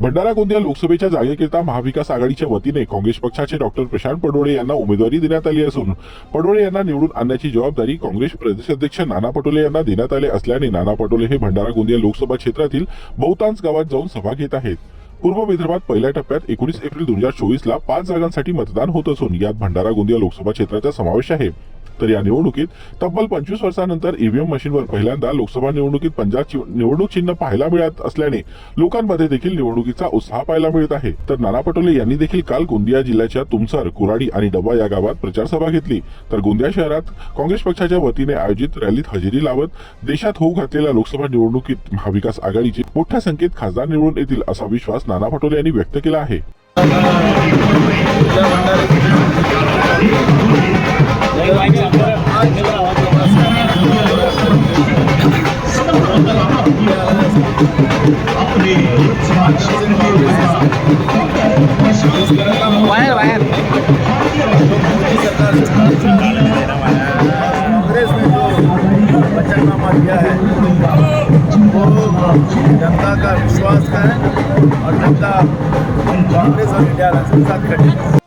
भंडारा गोंदिया लोकसभेच्या जागेकरिता महाविकास आघाडीच्या वतीने काँग्रेस पक्षाचे डॉक्टर प्रशांत पडोळे यांना उमेदवारी देण्यात आली असून पडोळे यांना निवडून आणण्याची जबाबदारी काँग्रेस प्रदेशाध्यक्ष नाना पटोले यांना देण्यात आले असल्याने नाना पटोले हे भंडारा गोंदिया लोकसभा क्षेत्रातील बहुतांश गावात जाऊन सभा घेत आहेत. पूर्व विदर्भात पहिल्या टप्प्यात एकोणीस एप्रिल दोन हजार चोवीसला पाच जागांसाठी मतदान होत असून यात भंडारा गोंदिया लोकसभा क्षेत्राचा समावेश आहे. तर या निवडणुकीत तब्बल पंचवीस वर्षानंतर ईव्हीएम मशीनवर पहिल्यांदा लोकसभा निवडणुकीत पंजाब निवडणूक चिन्ह पाहायला मिळत असल्याने लोकांमध्ये देखील निवडणुकीचा उत्साह पाहायला मिळत आहे. तर नाना पटोले यांनी देखील काल गोंदिया जिल्ह्याच्या तुमसर कुराडी आणि डबा या गावात प्रचार सभा घेतली. तर गोंदिया शहरात काँग्रेस पक्षाच्या वतीने आयोजित रॅलीत हजेरी लावत देशात होऊ घातलेल्या लोकसभा निवडणुकीत महाविकास आघाडीचे मोठ्या संख्येत खासदार निवडून येतील असा विश्वास नाना पटोले यांनी व्यक्त केला आहे. कांग्रेस ने जो बचतनामा दिया है वो जनता का विश्वास का है और जनता कांग्रेस और इंडिया के साथ खड़ी